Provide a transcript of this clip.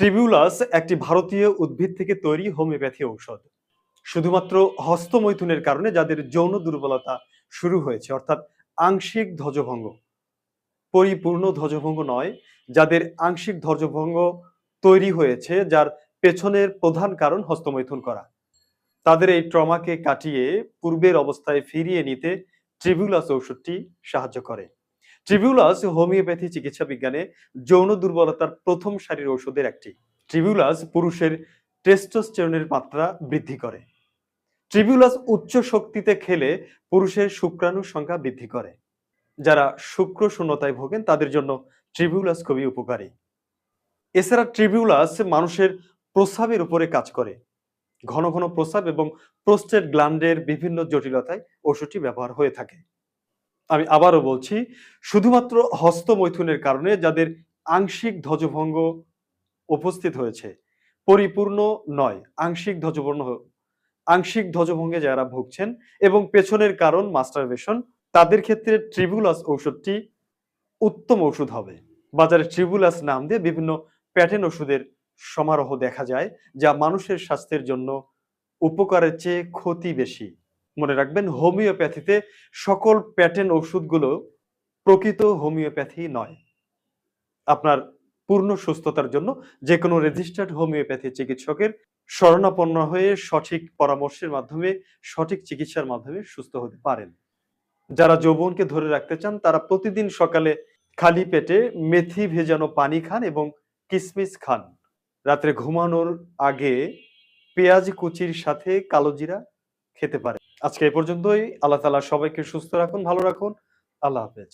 Tribulus একটি ভারতীয় উদ্ভিদ থেকে তৈরি হোমিওপ্যাথি ঔষধ। শুধুমাত্র হস্তমৈথুনের কারণে যাদের যৌন দুর্বলতা শুরু হয়েছে, অর্থাৎ আংশিক ধ্বজভঙ্গ। পরিপূর্ণ ধ্বজভঙ্গ নয়, যাদের আংশিক ধ্বজভঙ্গ তৈরি হয়েছে, যার পেছনের প্রধান কারণ হস্তমৈথুন করা। তাদের এই ট্রমাকে কাটিয়ে পূর্বের অবস্থায় ফিরিয়ে নিতে ট্রিবিউলাস ঔষধটি সাহায্য করে। ট্রিবিউলাস হোমিওপ্যাথি চিকিৎসা বিজ্ঞানে যৌন দুর্বলতার প্রথম সারির ঔষধের একটি। ট্রিবিউলাস পুরুষের টেস্টোস্টেরনের মাত্রা বৃদ্ধি করে। ট্রিবিউলাস উচ্চ শক্তিতে খেলে পুরুষের শুক্রাণুর সংখ্যা বৃদ্ধি করে। যারা শুক্র শূন্যতায় ভোগেন, তাদের জন্য ট্রিবিউলাস খুবই উপকারী। এছাড়া ট্রিবিউলাস মানুষের প্রস্রাবের উপরে কাজ করে। ঘন ঘন প্রস্রাব এবং প্রোস্টেট গ্ল্যান্ডের বিভিন্ন জটিলতায় ওষুধটি ব্যবহার হয়ে থাকে। আমি আবারও বলছি, শুধুমাত্র হস্তমৈথুনের কারণে যাদের আংশিক ধ্বজভঙ্গ উপস্থিত হয়েছে, পরিপূর্ণ নয়, আংশিক ধ্বজভঙ্গ আংশিক ধ্বজভঙ্গে যারা ভুগছেন এবং পেছনের কারণ মাস্টারবেশন, তাদের ক্ষেত্রে ট্রিবুলাস ঔষধটি উত্তম ওষুধ হবে। বাজারে ট্রিবুলাস নাম দিয়ে বিভিন্ন প্যাটেন ওষুধের সমারোহ দেখা যায়, যা মানুষের স্বাস্থ্যের জন্য উপকারের চেয়ে ক্ষতি বেশি। মনে রাখবেন, হোমিওপ্যাথিতে সকল প্যাটেন ওষুধগুলো প্রকৃত হোমিওপ্যাথি নয়। আপনার পূর্ণ সুস্থতার জন্য যে কোনো রেজিস্টার্ড হোমিওপ্যাথি চিকিৎসকের শরণাপন্ন হয়ে সঠিক পরামর্শের মাধ্যমে, সঠিক চিকিৎসার মাধ্যমে সুস্থ হতে পারেন। যারা যৌবনকে ধরে রাখতে চান, তারা প্রতিদিন সকালে খালি পেটে মেথি ভেজানো পানি খান এবং কিসমিস খান। রাত্রে ঘুমানোর আগে পেঁয়াজ কুচির সাথে কালো জিরা খেতে পারে আজকে এই পর্যন্তই। আল্লাহ তালা সবাইকে সুস্থ রাখুন ভালো রাখুন। আল্লাহ হাফেজ।